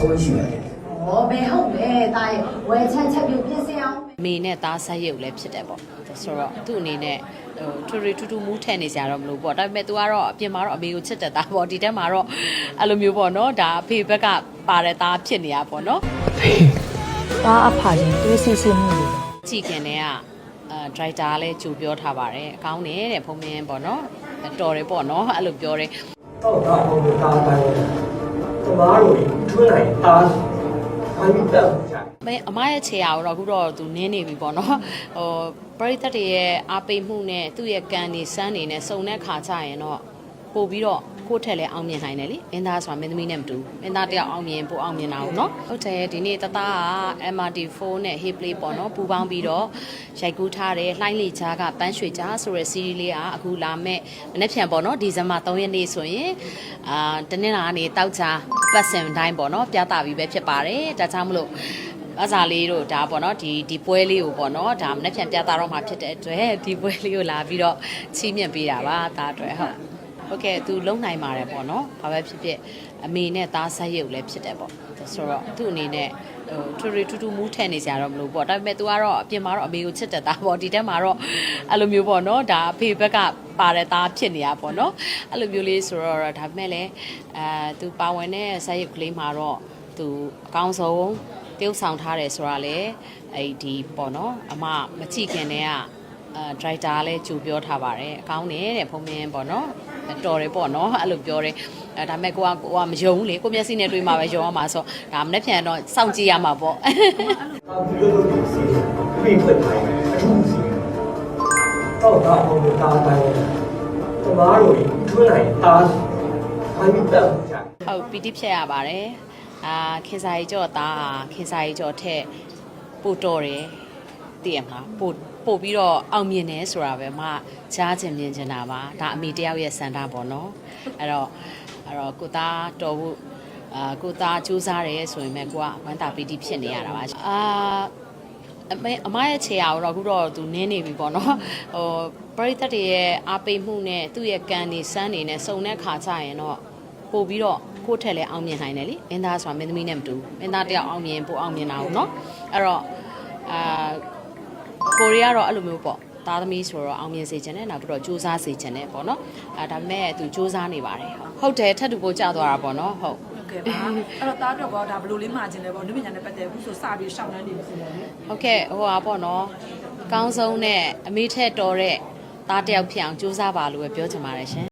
ဆုံးရှိတယ်ဟောဘယ်ဟုတ်လဲတာရဲ့ဝယ်ချက်ချက်ပြုတ်ပြင်ဆင်အောင်အမေနဲ့သားဆက်ရုပ်လည်းဖြစ်တယ်ပေါ့ဆိုတော့သူ့အနေနဲ့ဟိုထူထူထူထူမူးထဲနေကြတော့မလို့ပေါ့ဒါပေမဲ့ तू ကတော့အပြင်မှာတော့အမေကိုချစ်တဲ့သားပေါ့ဒီတက်မှာတော့အဲ့လိုမျိုးပေါ့နော်ဒါအဖေဘက်ကပါတဲ့သားဖြစ်နေရပေါ့နော်တားအဖာချင်းတွေးစစ်စစ်မှုလို့ကြည်ခင်တဲ့ကအဲဒရိုက်တာလည်းကြိုပြောထားပါတယ်အကောင်းတယ်တဲ့ဖုံမင်းပေါ့နော်တော်တယ်ပေါ့နော်အဲ့လိုပြောတယ်တော့ဒါအောင်လို့တာတိုင်း တမားတို့ထွန်းလိုက်တာဘာလို့တက်ကြမင်းအမရဲ့ခြေရာကိုတော့အခုတော့သူနင်းနေပြီပေါ့နော်ဟိုပရိသတ်တွေရဲ့အားပေးမှုနဲ့သူ့ရဲ့ကံနေစမ်းနေနဲ့စုံတဲ့ခါကြရင်တော့ပို့ပြီးတော့ ကိုယ့်ထက်လည်းအောင်မြင်နိုင်တယ်လေမင်းသားဆိုတာမင်းသမီးနဲ့မတူဘူးမင်းသားတယောက်အောင်မြင်ပို့အောင်မြင်တာဟုတ်နော်ဟုတ်တယ်ဒီနေ့တသားက MRT4 နဲ့ Hey Play ပေါ့နော်ပူပေါင်းပြီးတော့ရိုက်ကူးထားတဲ့လှိုင်းလေချားကပန်းရွှေချားဆိုတဲ့ series လေးကအခုလာမဲ့မနေ့ပြန်ပေါ့နော်ဒီဇင်ဘာ3ရက်နေ့ဆိုရင်အာတနင်္လာနေ့တောက်ချာပတ်စင်တိုင်းပေါ့နော်ပြသပြီးပဲဖြစ်ပါတယ်ဒါကြောင့်မလို့အစားလေးတို့ဒါပေါ့နော်ဒီဒီပွဲလေးကိုပေါ့နော်ဒါမနေ့ပြန်ပြသတော့မှာဖြစ်တဲ့အတွက်ဒီပွဲလေးကိုလာပြီးတော့ချီးမြှင့်ပေးတာပါဒါအတွက်ဟုတ် ဟုတ်ကဲ့သူလုံနိုင်ပါတယ်ပေါ့နော်ဘာပဲဖြစ်ဖြစ်အမေနဲ့သားဆက်ရုပ်လည်းဖြစ်တယ်ပေါ့ဆိုတော့သူ့အနေနဲ့ဟိုထူထူထူထူမူးထဲနေကြတော့မလို့ပေါ့ဒါပေမဲ့ तू ကတော့အပြင်မှာတော့အမေကိုချစ်တဲ့သားပေါ့ဒီတက်မှာတော့အဲ့လိုမျိုးပေါ့နော်ဒါအဖေဘက်ကပါတဲ့သားဖြစ်နေရပေါ့နော်အဲ့လိုမျိုးလေးဆိုတော့ဒါပေမဲ့လည်းအဲ तू ပါဝင်တဲ့ဆက်ရုပ်ကလေးမှာတော့သူအကောင်းဆုံးတယောက်ဆောင်ထားတယ်ဆိုတာလေအဲ့ဒီပေါ့နော်အမမကြည့်ခင်တည်းက အဲဒရိုက်တာလည်းကြိုပြောထားပါတယ်အကောင်းတယ်တဲ့ဖုံမင်းပေါ့နော်တော်တယ်ပေါ့နော်အဲ့လိုပြောတယ်အဲဒါပေမဲ့ကိုကကိုကမယုံဘူးလေကိုမျက်စိနဲ့တွေ့မှပဲယုံရမှာဆိုဒါမနေ့ပြန်တော့စောင့်ကြည့်ရမှာပေါ့တာဒီလိုလိုဒီစီပြေးဖွင့်တိုင်းအထူးစီတော့ဒါအောင်လို့တာတိုင်းတမားတို့ထွန်းလိုက်တာဘာလို့တက်ကြဟုတ်ပီတိဖြတ်ရပါတယ်အာခင်စာကြီးကြော့သားခင်စာကြီးကြော့ထက်ပို့တော်တယ် တည်ရမှာပို့ပို့ပြီးတော့အောင်မြင်တယ်ဆိုတာပဲမကြားချင်မြင်ချင်တာပါဒါအမိတယောက်ရဲ့စန္ဒပေါ့နော်အဲ့တော့အဲ့တော့ကိုသားတော်ဖို့အာကိုသားစူးစားတယ်ဆိုရင်ပဲကိုကဝမ်းသာပီတိဖြစ်နေရတာပါအာအမေအမရဲ့ခြေရာကိုတော့အခုတော့သူနင်းနေပြီပေါ့နော်ဟိုပရိသတ်တွေရဲ့အားပေးမှုနဲ့သူ့ရဲ့ကံနေစမ်းနေနဲ့စုံတဲ့ခါကြရင်တော့ပို့ပြီးတော့ကိုယ့်ထက်လည်းအောင်မြင်နိုင်တယ်လေမင်းသားဆိုတာမင်းသမီးနဲ့မတူဘူးမင်းသားတယောက်အောင်မြင်ပို့အောင်မြင်တာဟုတ်နော်အဲ့တော့အာ ကိုရီးယားတော့အဲ့လိုမျိုးပေါ့သားသမီးဆိုတော့အောင်မြင်စေချင်တယ်နောက်ပြီးတော့စူးစမ်းစေချင်တယ်ပေါ့နော်အဲဒါပေမဲ့သူစူးစမ်းနေပါတယ်ဟုတ်ဟုတ်တယ်ထပ်တူပို့ကြသွားတာပေါ့နော်ဟုတ်ဟုတ်ကဲ့ပါအဲ့တော့တားတော့ကောဒါဘယ်လိုလေးမှာခြင်းလဲပေါ့နုပညာနဲ့ပတ်သက်ဘူးဆိုစပြီးရှောင်းနှန်းနေပြီဆိုတော့လေဟုတ်ကဲ့ဟိုဟာပေါ့နော်အကောင်းဆုံးနဲ့အမေထက်တော်တဲ့သားတယောက်ဖြစ်အောင်စူးစမ်းပါလို့ပဲပြောချင်ပါတယ်ရှင်